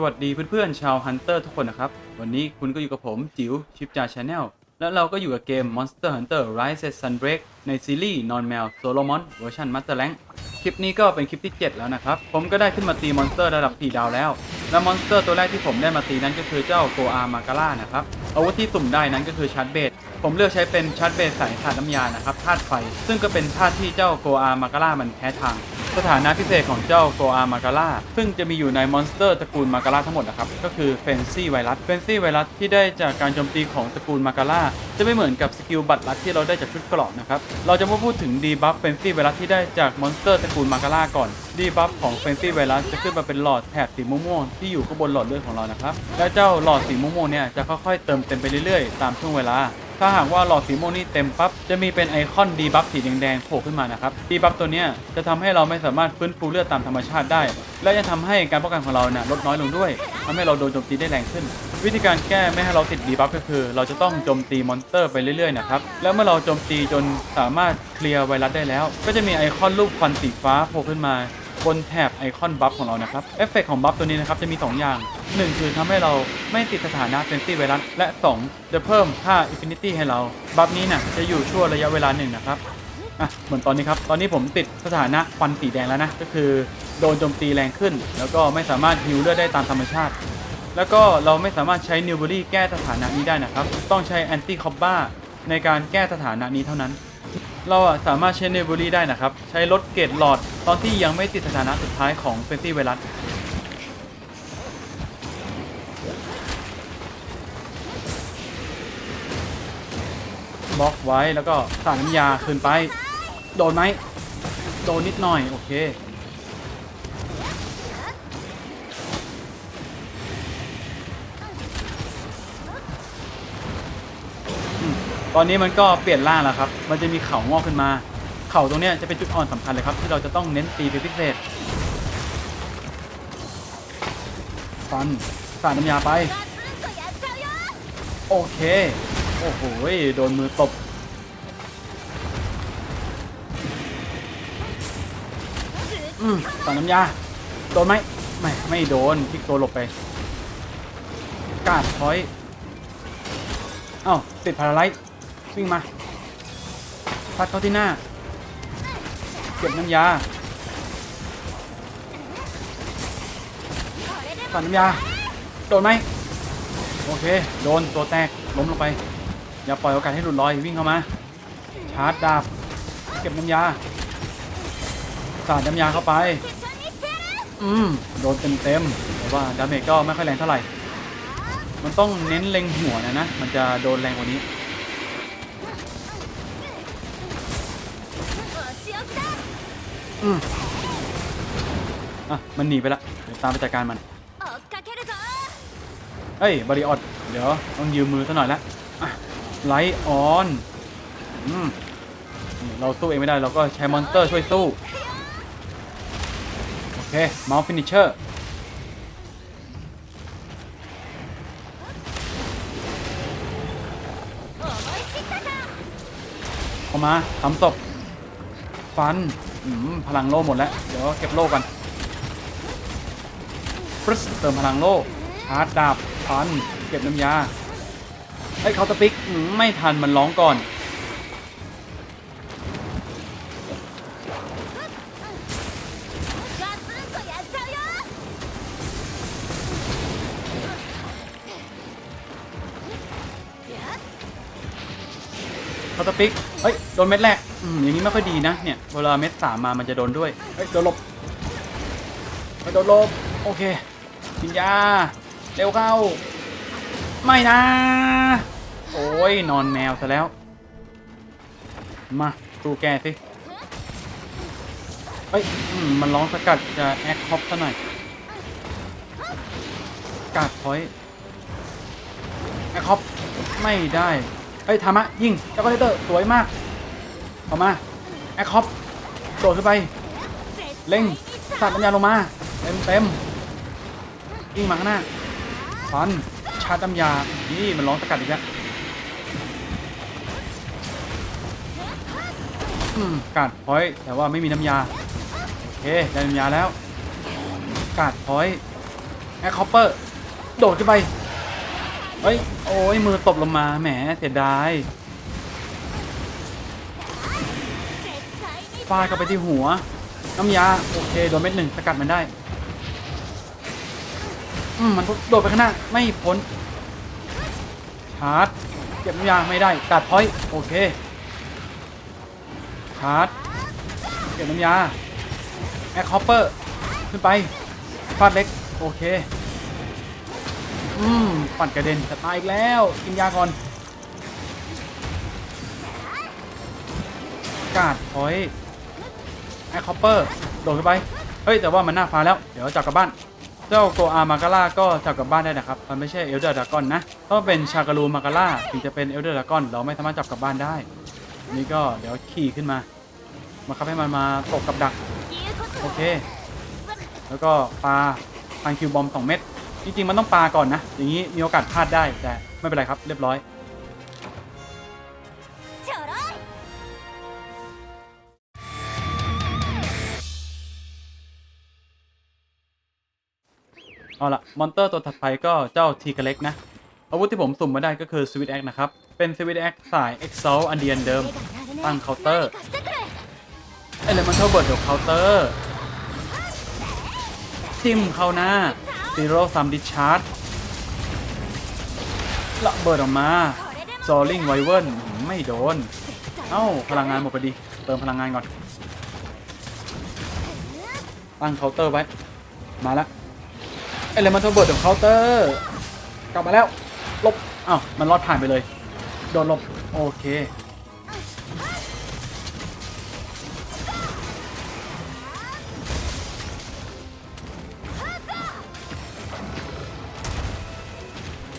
สวัสดีเพื่อนๆชาวฮันเตอร์ทุกคนนะครับ วันนี้คุณก็อยู่กับผมจิ๋วชิปจาชาแนลและเราก็อยู่กับเกม Monster Hunter Rise Sunbreak ในซีรีส์ Non Mel Solomon เวอร์ชัน Master Rank คลิปนี้ก็เป็นคลิปที่ 7 แล้วนะครับ ผมก็ได้ขึ้นมาตีมอนสเตอร์ระดับ 4 ดาวแล้ว และมอนสเตอร์ตัวแรกที่ผมได้มาตีนั้นก็คือเจ้าโกอามาการ่านะครับ อาวุธที่สุ่มได้นั้นก็คือชาร์จเบสผมเลือกใช้เป็นชาร์จเบสสายธาตุน้ำยานะครับธาตุไฟ ซึ่งก็เป็นธาตุที่เจ้าโกอามาการ่ามันแพ้ทาง สถานะพิเศษของเจ้าโกอามาการ่าซึ่งจะมีอยู่ในมอนสเตอร์ตระกูลมาการ่าทั้งหมดนะครับ ก็คือเฟนซี่ไวรัส เฟนซี่ไวรัสที่ได้จากการโจมตีของตระกูลมาการ่าจะไม่เหมือนกับสกิลบัตรลัดที่เราได้จากชุดเกราะนะครับ เราจะมาพูดถึงดีบัฟเฟนซี่ไวรัสที่ได้จากมอนสเตอร์ตระกูลมาการ่าก่อน ดีบัฟของเฟนซี่ไวรัสจะขึ้นมาเป็นหลอดแถบสีม่วงๆที่อยู่ข้างบนหลอดเลือดของเรานะครับ และเจ้าหลอดสีม่วงๆเนี่ยจะค่อยๆเติมเต็มไปเรื่อยๆ ตามช่วงเวลา ถ้าหากว่าหลอดสีม่วงนี่เต็มปั๊บจะมีเป็นไอคอนดีบัฟสีแดงๆโผล่ขึ้นมานะครับดีบัฟตัวเนี้ยจะทำให้เราไม่สามารถฟื้นฟูเลือดตามธรรมชาติได้ และยังทำให้การป้องกันของเราเนี่ยลดน้อยลงด้วยทำให้เราโดนโจมตีได้แรงขึ้น วิธีการแก้ไม่ให้เราติดดีบัฟก็คือ เราจะต้องโจมตีมอนสเตอร์ไปเรื่อยๆนะครับแล้วเมื่อเราโจมตีจนสามารถเคลียร์ไวรัสได้แล้ว ก็จะมีไอคอนรูปควันสีฟ้าโผล่ขึ้นมาบนแถบไอคอนบัฟของเรานะครับเอฟเฟกของบัฟตัวนี้นะครับจะมี 2 อย่าง 1 คือทำให้เราไม่ติดสถานะเฟนซี่ไวรัสและ 2 จะเพิ่มค่าอินฟินิตี้ให้เรา บัฟนี้น่ะจะอยู่ชั่วระยะเวลาหนึ่งนะครับอะเหมือนตอนนี้ครับ ตอนนี้ผมติดสถานะควันสีแดงแล้วนะ ก็คือโดนโจมตีแรงขึ้น แล้วก็ไม่สามารถฮิวเลือดได้ตามธรรมชาติ แล้วก็เราไม่สามารถใช้นิวเบอรี่แก้สถานะนี้ได้นะครับ ต้องใช้แอนตี้คอบบ้าในการแก้สถานะนี้เท่านั้น เราสามารถใช้เนบูรี่ได้นะครับ ใช้ลดเกรดหลอดตอนที่ยังไม่ติดสถานะสุดท้ายของเฟนซี่ไวรัส บล็อกไว้แล้วก็สาดน้ำยาคืนไป โดนไหมโดนนิดหน่อย โอเค ตอนนี้มันก็เปลี่ยนร่างแล้วครับ มันจะมีเข่างอกขึ้นมา เข่าตรงนี้จะเป็นจุดอ่อนสำคัญเลยครับ ที่เราจะต้องเน้นตีเป็นพิเศษฟันสาดน้ำยาไป โอเค โอ้โหโดนมือตบอืมสาดน้ำยา โดนไหมไม่ ไม่โดนพลิกตัวหลบไป กาดพอยเอ้าติดพาราไลท์วิ่งมาพัดเข้าที่หน้า เก็บน้ำยาปั่นน้ำยา โดนไหมโอเค โดนตัวแตกล้มลงไป อย่าปล่อยโอกาสให้หลุดลอยวิ่งเข้ามา ชาร์จดาบ เก็บน้ำยา สาดน้ำยาเข้าไป อืมโดนเต็มเต็มๆแต่ว่าดาเมจก็ไม่ค่อยแรงเท่าไหร่ มันต้องเน้นเล็งหัวนะนะ มันจะโดนแรงกว่านี้อืมอะ มันหนีไปละเดี๋ยวตามไปจัดการมันเฮ้ยบริออดเดี๋ยวต้องยืมมือซะหน่อยละอะ ไลท์ออนเราสู้เองไม่ได้เราก็ใช้มอนสเตอร์ช่วยสู้ โอเคมาส์ฟินิชเชอร์เข้ามาทำศพฟันพลังโล่หมดแล้ว เดี๋ยวเก็บโล่กันฟรึสเติมพลังโล่ชาร์จดาบฟัน เก็บน้ำยา ไอ้ยเขาตะปิกไม่ทันมันร้องก่อน เขาตะปิกเฮ้ย โดนเม็ดแรกอืมอย่างนี้ไม่ค่อยดีนะเนี่ย เวลาเม็ดสามมามันจะโดนด้วย เฮ้ยโดนหลบเฮ้ยโดนหลบ โอเคกินยา เร็วเข้า ไม่นะ โอ้ย นอนแมวซะแล้ว มาดูแกสิ เฮ้ยอมมันร้องสกัดจะแอคคอปซะหน่อย กาดพอยแอคคอปไม่ได้เฮ้ยธรรมะยิงเจ้าก็เลเตอร์สวยมากเอามา แอคคอปโดดขึ้นไป เล็งสัตว์น้ำยาลงมา เต็มเต็มยิงมาข้างหน้าฟันชาร์จน้ำยานี่มันร้องสกัดอีกแล้ว กาดพอยต์แต่ว่าไม่มีน้ำยา โอเค ได้น้ำยาแล้ว กาดพอยต์แอคคอปเปอร์ โดดขึ้นไป เฮ้ย โอ้ย มือตบลงมา แหม เสียดายฟาดเข้าไปที่หัว น้ำยา โอเค โดนเม็ดหนึ่งสกัดมันได้ อืม มันโดดไปข้างหน้า ไม่พ้น ชาร์จ เก็บน้ำยาไม่ได้กัดพอยต์โอเค ชาร์จเก็บน้ำยาแอคคอปเปอร์ขึ้นไปฟาดเล็ก โอเค อืม ปั่นกระเด็นจะตายอีกแล้ว กินยาก่อน กาดพอยแอคคอปเปอร์โดดขึ้นไป เฮ้ย แต่ว่ามันหน้าฟ้าแล้ว เดี๋ยวจับกลับบ้าน เจ้าโกอามาการ่าก็จับกลับบ้านได้นะครับ มันไม่ใช่เอลเดอร์ดากอนนะต้องเป็นชาการูมาการ่าถึงจะเป็นเอลเดอร์ดากอน เราไม่สามารถจับกลับบ้านได้ นี่ก็เดี๋ยวขี่ขึ้นมามาคับให้มันมาตกกับดัก โอเค แล้วก็ปลาพันคิวบอม2เม็ดจริงๆมันต้องปลาก่อนนะ อย่างนี้มีโอกาสพลาดได้แต่ไม่เป็นไรครับเรียบร้อยเอาละมอนเตอร์ตัวถัดไปก็เจ้าทีกเล็กนะ อาวุธที่ผมสุ่มมาได้ก็คือสวิตแอคนะครับ เป็นสวิตแอคสาย e x a l อันเดียนเดิม ตั้งเคาน์เตอร์เอเลมันเทอร์เบิร์ดเดี๋ยวเคาน์เตอร์ทิมเข้าหน้าซีโร่ซัมดิชาร์ดระเบิดออกมาจอลิงไวเวิร์นไม่โดน เอ้า พลังงานหมดไปดี เติมพลังงานก่อน ตั้งเคาน์เตอร์ไว้ มาแล้วเอเลมันเทอร์เบิร์ดเดี๋ยวเคาน์เตอร์กลับมาแล้ว ลบอ้าวมันรอดผ่านไปเลย โดนลบ โอเค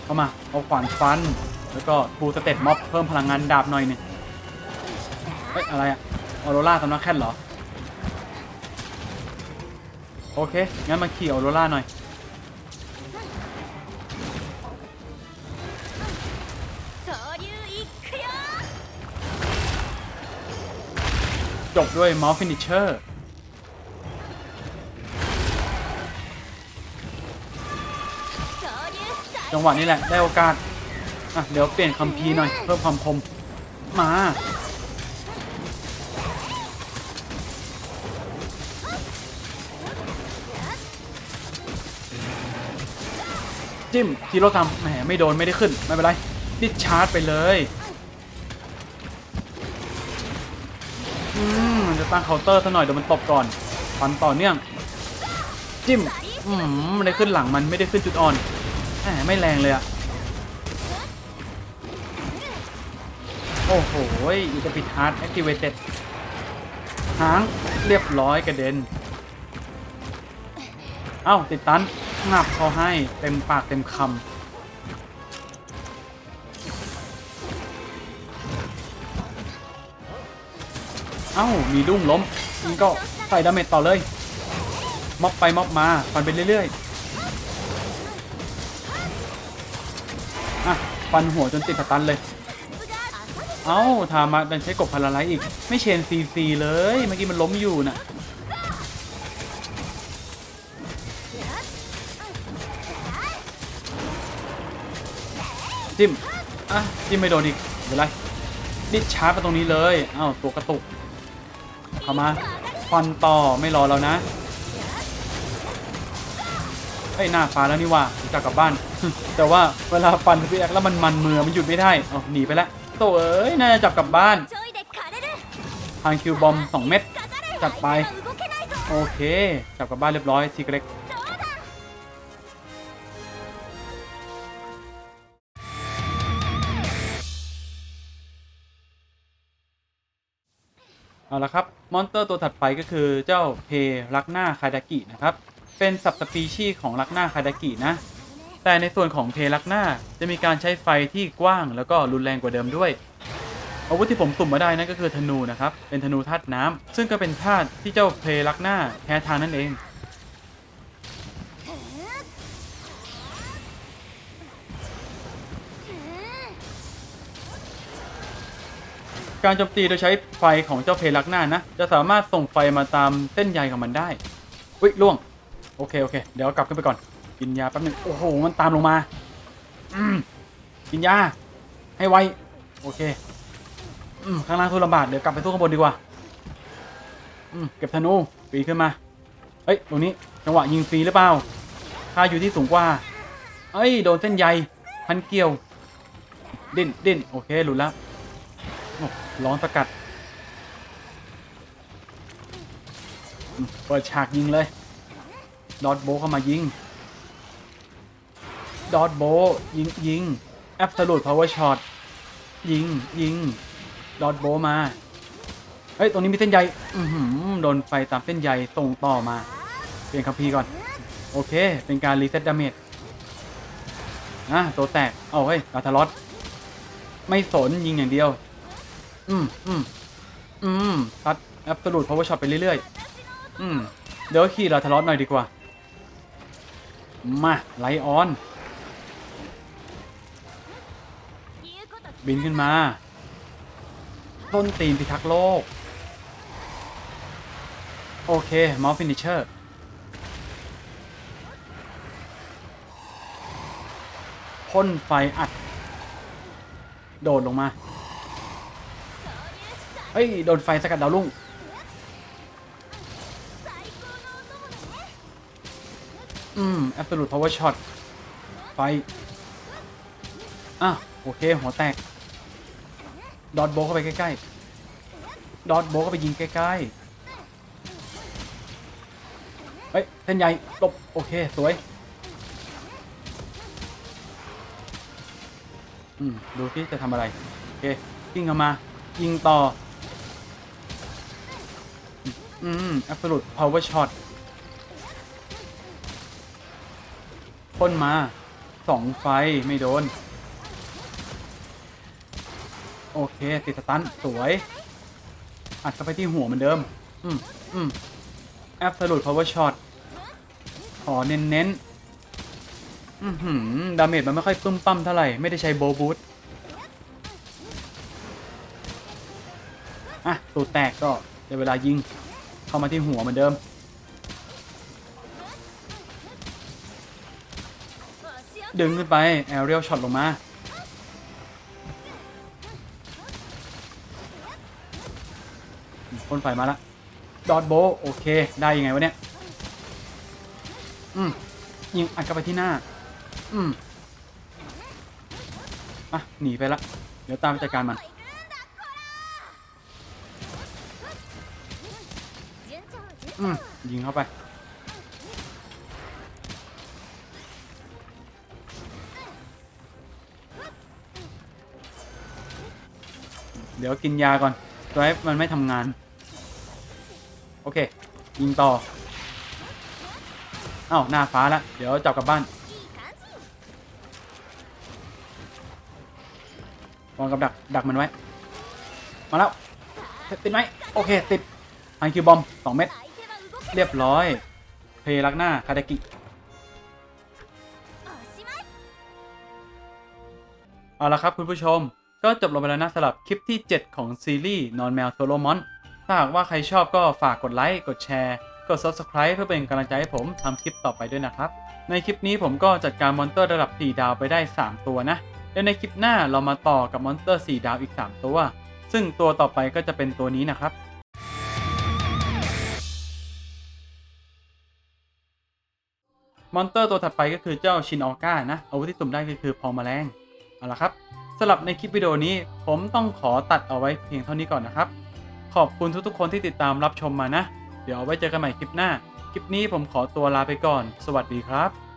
เข้ามา เอาขวานฟัน แล้วก็ทูสเต็ปม็อบเพิ่มพลังงานดาบหน่อยนึงเฮ้ย อะไรอะออโรล่าสำนักแค่นเหรอ โอเค งั้นมาขี่ออโรล่าหน่อย จบด้วยม o สฟินิชเชอร์จังหวะนี้แหละ ได้โอกาส อะ เดี๋ยวเปลี่ยนคัมภีหน่อย เพิ่มความคม มา จิ้มทีโร่ทำแหมไม่โดนไม่ได้ขึ้น ไม่เป็นไรดิชาร์จไปเลย ตั้งเคาน์เตอร์ซะหน่อยเดี๋ยวมันตบก่อนฟันต่อเนื่อง จิ้มอืมไม่ได้ขึ้นหลังมันไม่ได้ขึ้นจุดอ่อนแหมไม่แรงเลยอะโอ้โหอิตาปิทาร์ดแอคทีเวเต็ดหางเรียบร้อยกระเด็น เอ้า ติดตันงับเขาให้เต็มปากเต็มคำ อ้ามีดุ้งล้มนี่ก็ใส่ดาเมจต่อเลยม็อบไปม็อบมาฟันไปเรื่อยๆอะฟันหัวจนติดสตันเลย เอ้าทามาดันใช้กบพาราไลอีก ไม่เชนซีซีเลยเมื่อกี้มันล้มอยู่น่ะจิ้มอะจิ้มไม่โดนอีกไม่เป็นไรดิชาร์จมาตรงนี้เลยเอ้าตัวกระตุก เข้ามาฟันต่อไม่รอเรานะไอ้หน้าฟ้าแล้วนี่ว่าจะกลับบ้าน แต่ว่าเวลาฟันพี่แอคแล้วมันมันมือมันหยุดไม่ได้เอาหนีไปแล้วโตเอ้ยน่าจะจับกลับบ้านทางคิวบอม2เม็ดจัดไป โอเค จับกลับบ้านเรียบร้อยทีเล็ก เอาละครับ มอนสเตอร์ตัวถัดไปก็คือเจ้าเพลักหน้าคาดากินะครับ เป็นสับสปีชีของลักหน้าคาดากินะ แต่ในส่วนของเพลักหน้าจะมีการใช้ไฟที่กว้างแล้วก็รุนแรงกว่าเดิมด้วย อาวุธที่ผมสุ่มมาได้นั่นก็คือธนูนะครับ เป็นธนูธาตุน้ำซึ่งก็เป็นธาตุที่เจ้าเพลักหน้าแพ้ทางนั่นเอง การโจมตีโดยใช้ไฟของเจ้าเพลักหน้านะ จะสามารถส่งไฟมาตามเส้นใยของมันได้อุ้ยล่วง โอเคโอเค เดี๋ยวกลับขึ้นไปก่อน กินยาแป๊บนึงโอ้โห มันตามลงมา อืมกินยา ให้ไว โอเค อืมข้างล่างสู้ลำบาก เดี๋ยวกลับไปสู้ข้างบนดีกว่า อืมเก็บธนูปีขึ้นมาเฮ้ย ตรงนี้ จังหวะยิงฟรีหรือเปล่าค่าอยู่ที่สูงกว่า เอ้ย โดนเส้นใยพันเกี่ยว ดิ้นดิ้นโอเค หลุดแล้ว ร้อนสกัด เปิดฉากยิงเลย ดอทโบเข้ามายิง ดอทโบยิงยิง Absolute Power Shot ยิงยิง ดอทโบมา เฮ้ย ตรงนี้มีเส้นใยอือหือโดนไฟตามเส้นใยส่งต่อมา เปลี่ยนคัมภีร์ก่อน โอเค เป็นการรีเซ็ตดาเมจอะตัวแตก เอาเฮ้ยลาทารอสไม่สนยิงอย่างเดียว อืมอืมอืมตัด Absolute Power Shot ไปเรื่อยๆ อืม เดี๋ยวขี่ลาทารอสหน่อยดีกว่า มาไลออน บินขึ้นมา ต้นตีนพิทักษ์โลก โอเคมอลฟินิชเชอร์พ่นไฟอัด โดดลงมา เฮ้ย โดนไฟสกัดดาวรุ่งอืม Absolute Power Shot ไฟ อะ โอเค หัวแตก ดอทโบเข้าไปใกล้ๆ ดอทโบเข้าไปยิงใกล้ๆ เฮ้ยเส้นใหญ่หลบโอเค สวย อืม ดูที่จะทำอะไร โอเค ยิงเข้ามา ยิงต่อ อืม absolute power shot พ่นมาสองไฟไม่โดน โอเคติดสตันสวย อัดเข้าไปที่หัวเหมือนเดิม อืม อืม absolute power shot ขอเน้นเน้นอือหือดาเมจมันไม่ค่อยตุ้มปั้มเท่าไหร่ ไม่ได้ใช้โบบูทอะตัวแตกก็ในเวลายิง เข้ามาที่หัวเหมือนเดิม ดึงขึ้นไป แอเรียลช็อตลงมา พ่นไฟมาละ ดอทโบ โอเค ได้ยังไงวะเนี่ย อืม ยิงอัดเข้าไปที่หน้า อืมอะหนีไปละ เดี๋ยวตามจัดการมัน อืมยิงเข้าไป เดี๋ยวกินยาก่อนไดรฟ์มันไม่ทำงาน โอเค ยิงต่อ เอ้า หน้าฟ้าแล้วเดี๋ยวจับกลับบ้านวางกับดัก ดักมันไว้ มาแล้ว ติดไหม โอเค ติดไฮคิวบอมสองเม็ด เรียบร้อยเพลักหน้าคาเดกิ เอาละครับคุณผู้ชม ก็จบลงไปแล้วนะสำหรับคลิปที่ 7 ของซีรีส์นอนแมวโซโลมอน ถ้าหากว่าใครชอบก็ฝากกดไลค์ กดแชร์ กด Subscribe เพื่อเป็นกำลังใจให้ผมทำคลิปต่อไปด้วยนะครับ ในคลิปนี้ผมก็จัดการมอนเตอร์ระดับ 4 ดาวไปได้ 3 ตัวนะและในคลิปหน้าเรามาต่อกับมอนสเตอร์ 4 ดาวอีก 3 ตัว ซึ่งตัวต่อไปก็จะเป็นตัวนี้นะครับ มอนเตอร์ตัวถัดไปก็คือเจ้าชินออก้านะ อาวุธที่สุ่มได้ก็คือพอมแมลงเอาละครับสำหรับในคลิปวิดีโอนี้ ผมต้องขอตัดเอาไว้เพียงเท่านี้ก่อนนะครับ ขอบคุณทุกๆคนที่ติดตามรับชมมานะ เดี๋ยวไว้เจอกันใหม่คลิปหน้า คลิปนี้ผมขอตัวลาไปก่อน สวัสดีครับ